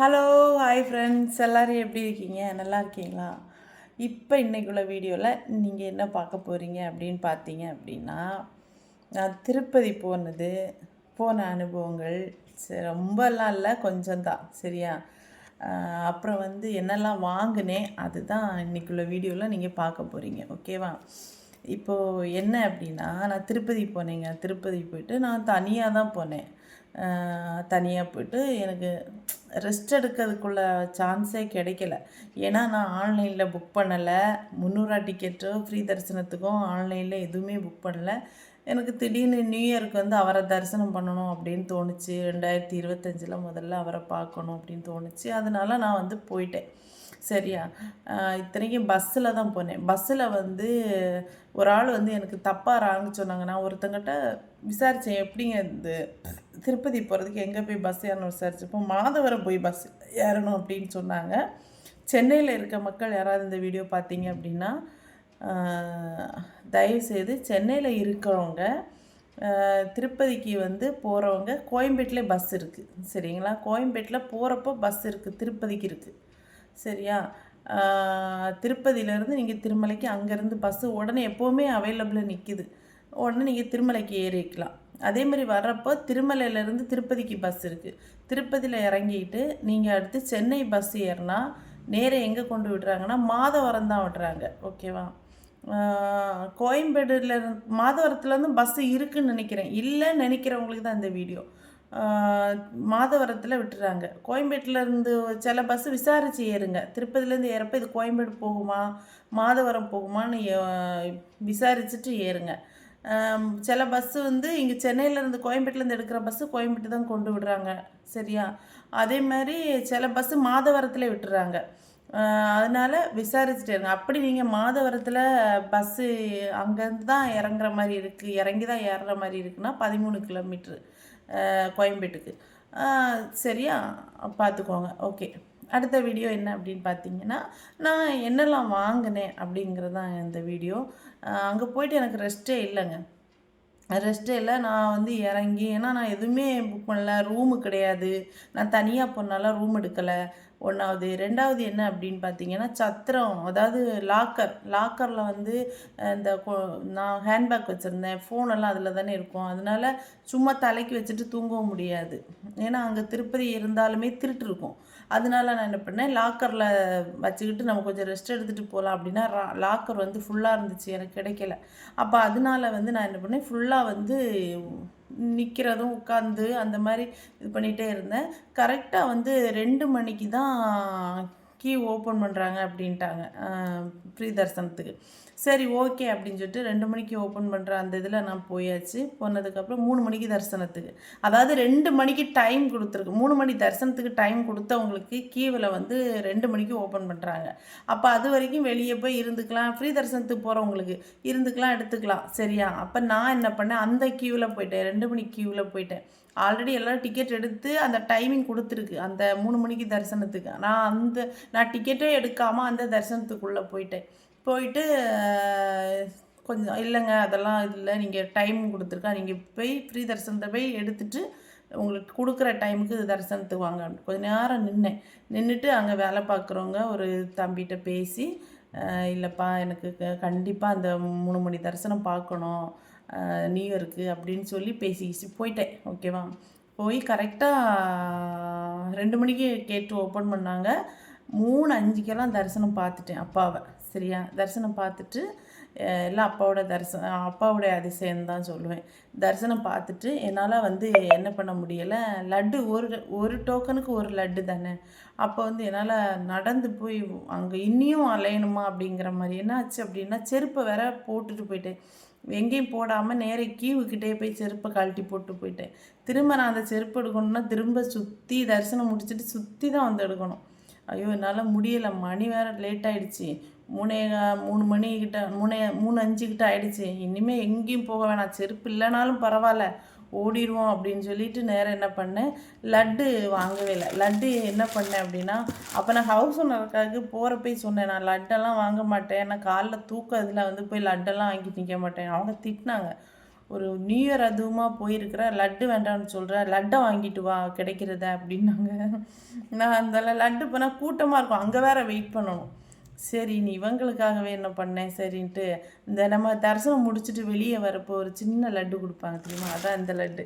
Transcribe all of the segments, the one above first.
Hello hi friends எல்லோரும் எப்படி இருக்கீங்க? நல்லா இருக்கீங்களா? இப்போ இன்றைக்குள்ள வீடியோவில் நீங்கள் என்ன பார்க்க போகிறீங்க அப்படின்னு பார்த்தீங்க அப்படின்னா நான் திருப்பதி போனது போன அனுபவங்கள் சரி ரொம்பலாம் இல்லை கொஞ்சம் தான் சரியா? அப்புறம் வந்து என்னெல்லாம் வாங்கினேன் அதுதான் இன்றைக்குள்ள வீடியோவில் நீங்கள் பார்க்க போகிறீங்க ஓகேவா? இப்போது என்ன அப்படின்னா நான் திருப்பதி போனேங்க. திருப்பதி போயிட்டு நான் தனியாக தான் போனேன். தனியாக போயிட்டு எனக்கு ரெஸ்ட் எடுக்கிறதுக்குள்ள சான்ஸே கிடைக்கல. ஏன்னா நான் ஆன்லைனில் புக் பண்ணலை. முந்நூறுரூவா டிக்கெட்டும் ஃப்ரீ தரிசனத்துக்கும் ஆன்லைனில் எதுவுமே புக் பண்ணல. எனக்கு திடீர்னு நியூ இயருக்கு வந்து அவரை தரிசனம் பண்ணணும் அப்படின்னு தோணுச்சு. ரெண்டாயிரத்தி இருபத்தஞ்சில் முதல்ல அவரை பார்க்கணும் அப்படின்னு தோணுச்சு. அதனால நான் வந்து போயிட்டேன். சரியா? இத்தனைக்கும் பஸ்ஸில் தான் போனேன். பஸ்ஸில் வந்து ஒரு ஆள் வந்து எனக்கு தப்பாக ராங்கு சொன்னாங்க. நான் ஒருத்தங்கிட்ட விசாரித்தேன் எப்படிங்க இது? திருப்பதி போகிறதுக்கு எங்கே போய் பஸ் ஏறணும் விசாரிச்சப்போ மாதவரம் போய் பஸ் ஏறணும் அப்படின்னு சொன்னாங்க. சென்னையில் இருக்க மக்கள் யாராவது இந்த வீடியோ பார்த்தீங்க அப்படின்னா தயவுசெய்து சென்னையில் இருக்கிறவங்க திருப்பதிக்கு வந்து போகிறவங்க கோயம்பேட்டில் பஸ் இருக்குது சரிங்களா? கோயம்பேட்டில் போகிறப்போ பஸ் இருக்குது திருப்பதிக்கு இருக்குது சரியா? திருப்பதியிலேருந்து நீங்கள் திருமலைக்கு அங்கேருந்து பஸ்ஸு உடனே எப்போவுமே அவைலபிளாக நிற்கிது உடனே நீங்கள் திருமலைக்கு ஏறிக்கலாம். அதே மாதிரி வர்றப்போ திருமலையிலேருந்து திருப்பதிக்கு பஸ் இருக்குது திருப்பதியில் இறங்கிட்டு நீங்கள் அடுத்து சென்னை பஸ் ஏறினா நேரே எங்கே கொண்டு விடுறாங்கன்னா மாதவரம் தான் விடுறாங்க. ஓகேவா? கோயம்பேடுல இருந்து மாதவரத்துலேருந்து பஸ்ஸு இருக்குன்னு நினைக்கிறேன். இல்லைன்னு நினைக்கிறவங்களுக்கு தான் இந்த வீடியோ. மாதவரத்தில் விட்டுறாங்க. கோயம்பேட்டில் இருந்து சில பஸ்ஸு விசாரித்து ஏறுங்க. திருப்பதிலேருந்து ஏறப்போ இது கோயம்பேடு போகுமா மாதவரம் போகுமான்னு ஏ- விசாரிச்சுட்டு ஏறுங்க. சில பஸ்ஸு வந்து இங்கே சென்னையிலேருந்து கோயம்பேட்டிலேருந்து எடுக்கிற பஸ்ஸு கோயம்பேட்டு தான் கொண்டு விடுறாங்க. சரியா? அதே மாதிரி சில பஸ்ஸு மாதவரத்தில் விட்டுறாங்க. அதனால் விசாரிச்சுட்டு இருங்க அப்படி நீங்கள் மாதவரத்தில் பஸ்ஸு அங்கேருந்து தான் இறங்குற மாதிரி இருக்குது இறங்கி தான் ஏறுற மாதிரி இருக்குன்னா பதிமூணு கிலோமீட்ரு கோயம்பேட்டுக்கு. சரியா? பார்த்துக்கோங்க. ஓகே. அடுத்த வீடியோ என்ன அப்படின்னு பார்த்தீங்கன்னா நான் என்னெல்லாம் வாங்கினேன் அப்படிங்கிறது தான் இந்த வீடியோ அங்கே போயிட்டு எனக்கு ரெஸ்ட்டே இல்லைங்க. ரெஸ்ட்டே இல்லை நான் வந்து இறங்கி ஏன்னா நான் எதுவுமே புக் பண்ணல ரூமு கிடையாது. நான் தனியாக போனால ரூம் எடுக்கலை. ஒன்றாவது ரெண்டாவது என்ன அப்படின்னு பார்த்தீங்கன்னா சத்திரம் அதாவது லாக்கர் லாக்கரில் வந்து இந்த நான் ஹேண்ட்பேக் வச்சுருந்தேன். ஃபோனெல்லாம் அதில் தானே இருக்கும். அதனால சும்மா தலைக்கு வச்சுட்டு தூங்கவும் முடியாது. ஏன்னா அங்கே திருப்பதி இருந்தாலுமே திருட்டு இருக்கும். அதனால நான் என்ன பண்ணேன் லாக்கரில் வச்சுக்கிட்டு நம்ம கொஞ்சம் ரெஸ்ட் எடுத்துகிட்டு போகலாம் அப்படின்னா லாக்கர் வந்து ஃபுல்லாக இருந்துச்சு எனக்கு கிடைக்கல. அப்போ அதனால வந்து நான் என்ன பண்ணேன் ஃபுல்லாக வந்து நிற்கிறதும் உட்காந்து அந்த மாதிரி இது பண்ணிகிட்டே இருந்தேன். கரெக்டாக வந்து ரெண்டு மணிக்கு தான் கீ ஓப்பன் பண்ணுறாங்க அப்படின்ட்டாங்க ஃப்ரீ தரிசனத்துக்கு சரி ஓகே அப்படின்னு சொல்லிட்டு ரெண்டு மணிக்கு ஓப்பன் பண்ணுற அந்த இதில் நான் போயாச்சு. போனதுக்கப்புறம் மூணு மணிக்கு தரிசனத்துக்கு. அதாவது ரெண்டு மணிக்கு டைம் கொடுத்துருக்கு. மூணு மணி தரிசனத்துக்கு டைம் கொடுத்தவங்களுக்கு கீவில் வந்து ரெண்டு மணிக்கு ஓப்பன் பண்ணுறாங்க அப்போ அது வரைக்கும் வெளியே போய் இருந்துக்கலாம். ஃப்ரீ தரிசனத்துக்கு போகிறவங்களுக்கு இருந்துக்கலாம் எடுத்துக்கலாம். சரியா? அப்போ நான் என்ன பண்ணேன்? அந்த கியூவில் போயிட்டேன். ரெண்டு மணி கீவில் போயிட்டேன். ஆல்ரெடி எல்லோரும் டிக்கெட் எடுத்து அந்த டைமிங் கொடுத்துருக்கு. அந்த மூணு மணிக்கு தரிசனத்துக்கு. நான் அந்த நான் டிக்கெட்டே எடுக்காமல் அந்த தரிசனத்துக்குள்ளே போயிட்டேன். போயிட்டு கொஞ்சம் இல்லைங்க அதெல்லாம் இல்லை. நீங்கள் டைம் கொடுத்துருக்கா நீங்கள் போய் ஃப்ரீ தரிசனத்தை போய் எடுத்துட்டு உங்களுக்கு கொடுக்குற டைமுக்கு தரிசனத்துக்கு வாங்க. கொஞ்ச நேரம் நின்னேன். நின்றுட்டு அங்கே வேலை பார்க்குறவங்க ஒரு தம்பிகிட்ட பேசி இல்லைப்பா எனக்கு கண்டிப்பாக அந்த மூணு மணி தரிசனம் பார்க்கணும். நியூ இயருக்கு அப்படின்னு சொல்லி பேசி போயிட்டேன். ஓகேவா? போய் கரெக்டாக ரெண்டு மணிக்கு கேட்டு ஓப்பன் பண்ணாங்க. மூணு அஞ்சுக்கெல்லாம் தரிசனம் பார்த்துட்டேன் அப்பாவை. சரியா? தரிசனம் பார்த்துட்டு எல்லாம் அப்பாவோட தரிசனம் அப்பாவோடைய அதிசயம் தான் சொல்லுவேன். தரிசனம் பார்த்துட்டு என்னால் வந்து என்ன பண்ண முடியலை? லட்டு ஒரு ஒரு டோக்கனுக்கு ஒரு லட்டு தானே? அப்போ வந்து என்னால் நடந்து போய் அங்கே இன்னியும் அலையணுமா அப்படிங்கிற மாதிரி என்ன ஆச்சு அப்படின்னா செருப்பை வேற போட்டுட்டு போயிட்டேன். எங்கேயும் போடாமல் நேரே கீவுக்கிட்டே போய் செருப்பை கழட்டி போட்டு போயிட்டேன். திரும்ப நான் அந்த செருப்பு எடுக்கணும்னா திரும்ப சுற்றி தரிசனம் முடிச்சுட்டு சுற்றி தான் வந்து எடுக்கணும். ஐயோ என்னால் முடியலை. மணி வேறு லேட் ஆயிடுச்சு. மூணே மூணு மணிக்கிட்ட கிட்ட மூணே மூணு அஞ்சு கிட்ட ஆயிடுச்சு. இனிமேல் எங்கேயும் போக வேணாம். செருப்பு இல்லைனாலும் பரவாயில்ல. ஓடிடுவோம் அப்படின்னு சொல்லிட்டு நேரம் என்ன பண்ணேன் லட்டு வாங்கவே இல்லை. லட்டு என்ன பண்ணேன் அப்படின்னா அப்போ நான் ஹவுஸ் ஓனருக்காக போகிறப்பே சொன்னேன். நான் லட்டெல்லாம் வாங்க மாட்டேன். நான் காலைல தூக்கம் இதில் வந்து போய் லட்டெல்லாம் வாங்கி நிற்க மாட்டேன். அவங்க திட்டினாங்க. ஒரு நியூ இயர் அதுவுமா போயிருக்கிற லட்டு வேண்டாம்னு சொல்கிற லட்டை வாங்கிட்டு வா கிடைக்கிறத அப்படின்னாங்க. நான் அந்த லட்டு போனால் கூட்டமாக இருக்கும். அங்கே வேறு வெயிட் பண்ணணும். சரி நீ இவங்களுக்காகவே என்ன பண்ணேன் சரின்ட்டு இந்த நம்ம தரிசனம் முடிச்சுட்டு வெளியே வரப்போ ஒரு சின்ன லட்டு கொடுப்பாங்க தெரியுமா? அதான் இந்த லட்டு.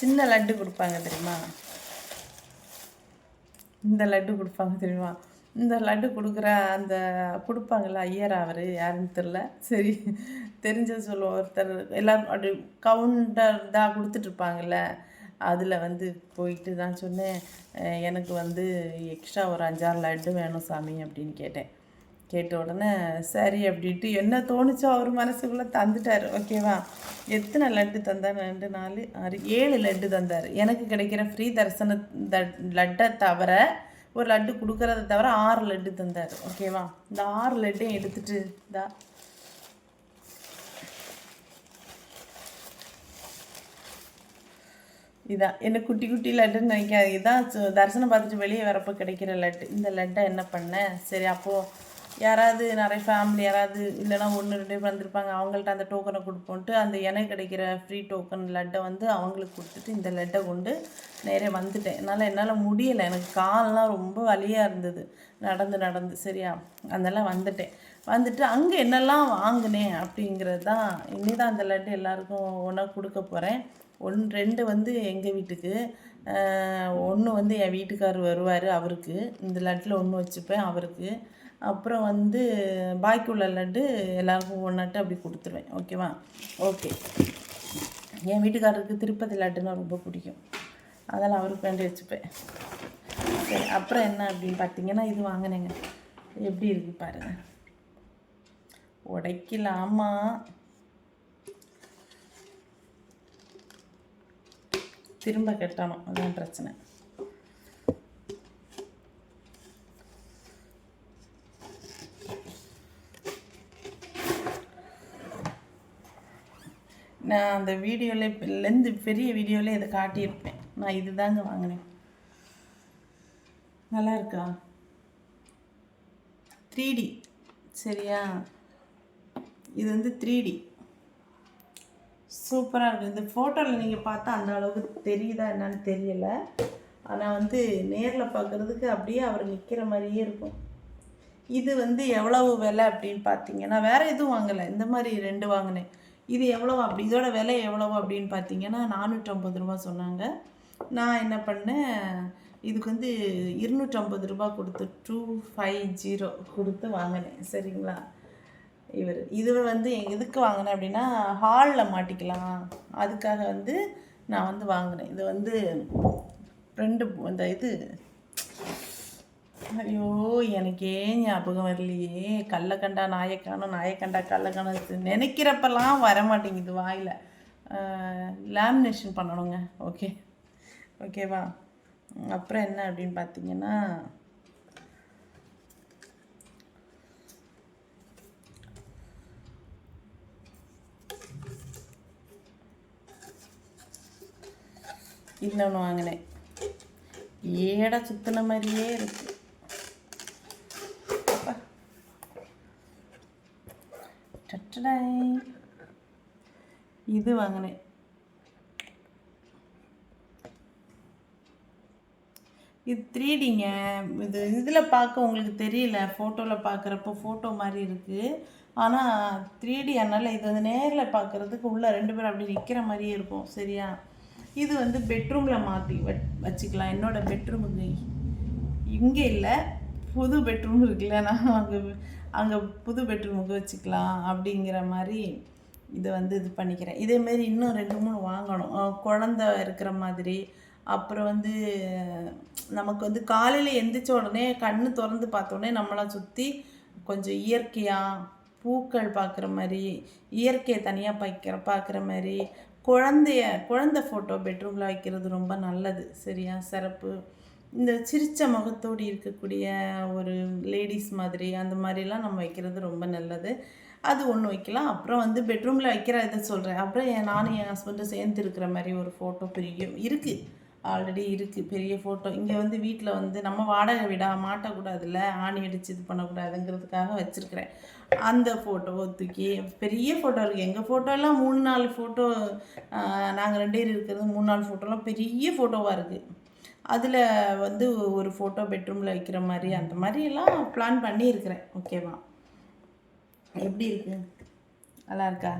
சின்ன லட்டு கொடுப்பாங்க தெரியுமா? இந்த லட்டு கொடுப்பாங்க தெரியுமா? இந்த லட்டு கொடுக்குற அந்த கொடுப்பாங்கள்ல ஐயர் அவர் யாருன்னு தெரில. சரி தெரிஞ்ச சொல்லுவோம். ஒருத்தர் எல்லோரும் அப்படி கவுண்டர் தான் கொடுத்துட்ருப்பாங்கல்ல அதில் வந்து போயிட்டு தான் சொன்னேன். எனக்கு வந்து எக்ஸ்ட்ரா ஒரு அஞ்சாறு லட்டு வேணும் சாமி அப்படின்னு கேட்டேன். கேட்ட உடனே சரி அப்படின்ட்டு என்ன தோணுச்சோ அவர் மனசுக்குள்ளே தந்துட்டார். ஓகேவா எத்தனை லட்டு தந்தார்? ரெண்டு நாலு ஆறு ஏழு லட்டு தந்தார். எனக்கு கிடைக்கிற ஃப்ரீ தரிசன லட்டை தவிர ஒரு லட்டு கொடுக்குறத தவிர ஆறு லட்டு தந்தார். ஓகேவா இந்த ஆறு லட்டையும் எடுத்துகிட்டு இதா இதான் என்ன குட்டி குட்டி லட்டுன்னு நினைக்காது. இதான் தரிசனம் பார்த்துட்டு வெளியே வரப்போ கிடைக்கிற லட்டு. இந்த லட்டை என்ன பண்ணேன் சரி அப்போது யாராவது நிறைய ஃபேமிலி யாராவது இல்லைனா ஒன்று ரெண்டு பேர் வந்திருப்பாங்க. அவங்கள்ட்ட அந்த டோக்கனை கொடுப்போன்ட்டு அந்த எனக்கு கிடைக்கிற ஃப்ரீ டோக்கன் லட்டை வந்து அவங்களுக்கு கொடுத்துட்டு இந்த லட்டை கொண்டு நேரே வந்துட்டேன். என்னால் என்னால் முடியலை. எனக்கு கால்லாம் ரொம்ப வலியாக இருந்தது. நடந்து நடந்து. சரியா? அதெல்லாம் வந்துட்டேன். வந்துட்டு அங்கே என்னெல்லாம் வாங்கினேன் அப்படிங்கிறது தான் இனி தான் அந்த லட்டு எல்லாருக்கும் ஒன்றா கொடுக்க போகிறேன் ஒன் ரெண்டு வந்து எங்கள் வீட்டுக்கு. ஒன்று வந்து என் வீட்டுக்காரர் வருவார் அவருக்கு. இந்த லட்டில் ஒன்று வச்சுப்பேன் அவருக்கு. அப்புறம் வந்து பாக்கி உள்ள லட்டு எல்லாருக்கும் ஒன்றாட்டு அப்படி கொடுத்துருவேன். ஓகேவா ஓகே என் வீட்டுக்காரருக்கு திருப்பதி லட்டுன்னா ரொம்ப பிடிக்கும். அதெல்லாம் அவருக்கு வேண்டி வச்சுப்பேன். சரி அப்புறம் என்ன அப்படின்னு பார்த்தீங்கன்னா இது வாங்கினேங்க. எப்படி இருக்குது பாருங்கள் உடைக்கலாமா? திரும்ப கட்டணும் அதான் பிரச்சனை. நான் அந்த வீடியோவில் லெந்து பெரிய வீடியோவில் இதை காட்டியிருப்பேன். நான் இது தாங்க வாங்கினேன். நல்லா இருக்கா? த்ரீ டி சரியா? இது வந்து த்ரீ டி சூப்பராக இருக்குது இந்த ஃபோட்டோவில் நீங்கள் பார்த்தா அந்த அளவுக்கு தெரியுதா என்னன்னு தெரியலை. ஆனால் வந்து நேரில் பார்க்குறதுக்கு அப்படியே அவர் நிற்கிற மாதிரியே இருக்கும். இது வந்து எவ்வளவு விலை அப்படின்னு பார்த்தீங்கன்னா வேறு எதுவும் வாங்கலை. இந்த மாதிரி ரெண்டு வாங்கினேன். இது எவ்வளோ அப்படி இதோட விலை எவ்வளவு அப்படின்னு பார்த்தீங்கன்னா நானூற்றம்பது ரூபா சொன்னாங்க. நான் என்ன பண்ணேன்? இதுக்கு வந்து இருநூற்றம்பது ரூபா கொடுத்து டூ ஃபைவ் ஜீரோ கொடுத்து வாங்கினேன். சரிங்களா? இவர். இது வந்து எதுக்கு வாங்கினேன் அப்படின்னா ஹாலில் மாட்டிக்கலாம். அதுக்காக வந்து நான் வந்து வாங்கினேன். இது வந்து ரெண்டு இந்த இது. ஐயோ எனக்கே ஞாபகம் வரலையே. கள்ளக்கண்டா கண்டா நாயக்கண்டா கல்லை நினைக்கிறப்பெல்லாம் வர மாட்டேங்குது வாயில் லேமினேஷன் பண்ணணுங்க. ஓகே. ஓகேவா? அப்புறம் என்ன அப்படின்னு பார்த்தீங்கன்னா இன்னொன்று வாங்கினேன். ஏடா சுத்தின மாதிரியே இருக்கு. இது வாங்கினேன். இது த்ரீடிங்க. இது இதில் பார்க்க உங்களுக்கு தெரியல. ஃபோட்டோவில் பார்க்குறப்போ ஃபோட்டோ மாதிரி இருக்குது ஆனால் த்ரீ டி அதனால் இது வந்து நேரில் பார்க்குறதுக்கு உள்ளே ரெண்டு பேரும் அப்படி நிற்கிற மாதிரியே இருக்கும். சரியா? இது வந்து பெட்ரூமில் மாற்றி வச்சுக்கலாம். என்னோடய பெட்ரூமுக்கு இங்கே இல்லை. புது பெட்ரூம் இருக்குல்ல. நான் அங்கே அங்கே புது பெட்ரூமுக்கு வச்சுக்கலாம் அப்படிங்கிற மாதிரி இதை வந்து இது பண்ணிக்கிறேன். இதேமாரி இன்னும் ரெண்டு மூணு வாங்கணும். குழந்த இருக்கிற மாதிரி. அப்புறம் வந்து நமக்கு வந்து காலையில் எந்திரிச்ச உடனே கண் திறந்து பார்த்தோடனே நம்மளாம் சுற்றி கொஞ்சம் இயற்கையாக பூக்கள் பார்க்குற மாதிரி இயற்கையை தனியாக பார்க்குற பார்க்குற மாதிரி குழந்தைய குழந்த ஃபோட்டோ பெட்ரூமில் வைக்கிறது ரொம்ப நல்லது சரியா? சிறப்பு. இந்த சிரித்த முகத்தோடு இருக்கக்கூடிய ஒரு லேடிஸ் மாதிரி அந்த மாதிரிலாம் நம்ம வைக்கிறது ரொம்ப நல்லது. அது ஒன்று வைக்கலாம். அப்புறம் வந்து பெட்ரூமில் வைக்கிற இதை சொல்கிறேன் அப்புறம் என் நானும் என் ஹஸ்பண்டும் சேர்ந்து இருக்கிற மாதிரி ஒரு ஃபோட்டோ பிரியும். இருக்குது ஆல்ரெடி இருக்குது பெரிய ஃபோட்டோ இங்கே வந்து வீட்டில் வந்து நம்ம வாடகை வீடா மாட்டக்கூடாதுல்ல? ஆணி அடித்து இது பண்ணக்கூடாதுங்கிறதுக்காக வச்சுருக்கிறேன். அந்த ஃபோட்டோவை தூக்கி பெரிய ஃபோட்டோ இருக்குது எங்கள் ஃபோட்டோலாம் மூணு நாலு ஃபோட்டோ நாங்கள் ரெண்டு பேர் இருக்கிறது மூணு நாலு ஃபோட்டோலாம் பெரிய ஃபோட்டோவாக இருக்குது அதில் வந்து ஒரு ஃபோட்டோ பெட்ரூமில் வைக்கிற மாதிரி அந்த மாதிரியெல்லாம் பிளான் பண்ணியிருக்கிறேன். ஓகேவா எப்படி இருக்கு? நல்லா இருக்கா?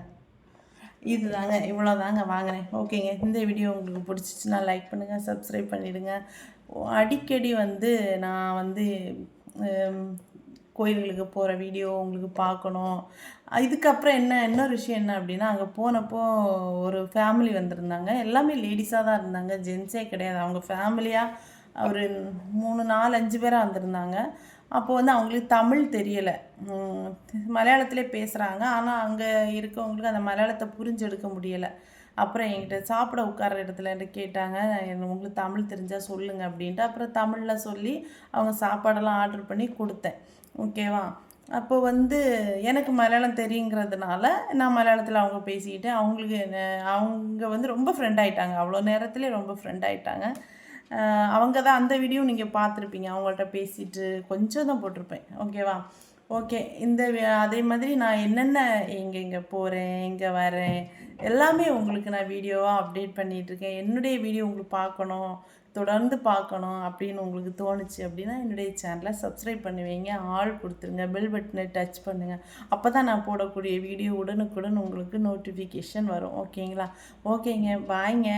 இது தாங்க இவ்வளோ தாங்க வாங்கினேன் ஓகேங்க இந்த வீடியோ உங்களுக்கு பிடிச்சிச்சுன்னா லைக் பண்ணுங்கள் சப்ஸ்கிரைப் பண்ணிவிடுங்க அடிக்கடி வந்து நான் வந்து கோயில்களுக்கு போகிற வீடியோ உங்களுக்கு பார்க்கணும். இதுக்கப்புறம் என்ன இன்னொரு விஷயம் என்ன அப்படின்னா அங்கே போனப்போ ஒரு ஃபேமிலி வந்திருந்தாங்க. எல்லாமே லேடிஸாக தான் இருந்தாங்க ஜென்ஸே கிடையாது. அவங்க ஃபேமிலியாக ஒரு மூணு நாலு அஞ்சு பேராக வந்திருந்தாங்க. அப்போ வந்து அவங்களுக்கு தமிழ் தெரியலை. மலையாளத்திலே பேசுகிறாங்க ஆனால் அங்கே இருக்கவங்களுக்கு அந்த மலையாளத்தை புரிஞ்செடுக்க முடியலை. அப்புறம் என்கிட்ட சாப்பிட உட்கார இடத்துல என்கிட்ட கேட்டாங்க உங்களுக்கு தமிழ் தெரிஞ்சால் சொல்லுங்கள் அப்படின்ட்டு. அப்புறம் தமிழில் சொல்லி அவங்க சாப்பாடெல்லாம் ஆர்டர் பண்ணி கொடுத்தேன். ஓகேவா அப்போ வந்து எனக்கு மலையாளம் தெரியுங்கிறதுனால நான் மலையாளத்தில் அவங்க பேசிக்கிட்டு அவங்களுக்கு என்ன- அவங்க வந்து ரொம்ப ஃப்ரெண்ட் ஆகிட்டாங்க அவ்வளோ நேரத்துலேயே ரொம்ப ஃப்ரெண்ட் ஆகிட்டாங்க அவங்க தான் அந்த வீடியோ நீங்கள் பார்த்துருப்பீங்க. அவங்கள்ட்ட பேசிட்டு கொஞ்சம் தான் போட்டிருப்பேன். ஓகேவா ஓகே இந்த அதே மாதிரி நான் என்னென்ன எங்கே எங்கே போகிறேன் எங்கே வரேன் எல்லாமே உங்களுக்கு நான் வீடியோவாக அப்டேட் பண்ணிகிட்ருக்கேன் என்னுடைய வீடியோ உங்களுக்கு பார்க்கணும் தொடர்ந்து பார்க்கணும் அப்படின்னு உங்களுக்கு தோணுச்சு அப்படின்னா என்னுடைய சேனலை சப்ஸ்கிரைப் பண்ணுவீங்க ஆல் கொடுத்துருங்க. பெல் பட்டனை டச் பண்ணுங்கள் அப்போ தான் நான் போடக்கூடிய வீடியோ உடனுக்குடன் உங்களுக்கு நோட்டிஃபிகேஷன் வரும். ஓகேங்களா ஓகேங்க பாய்ங்க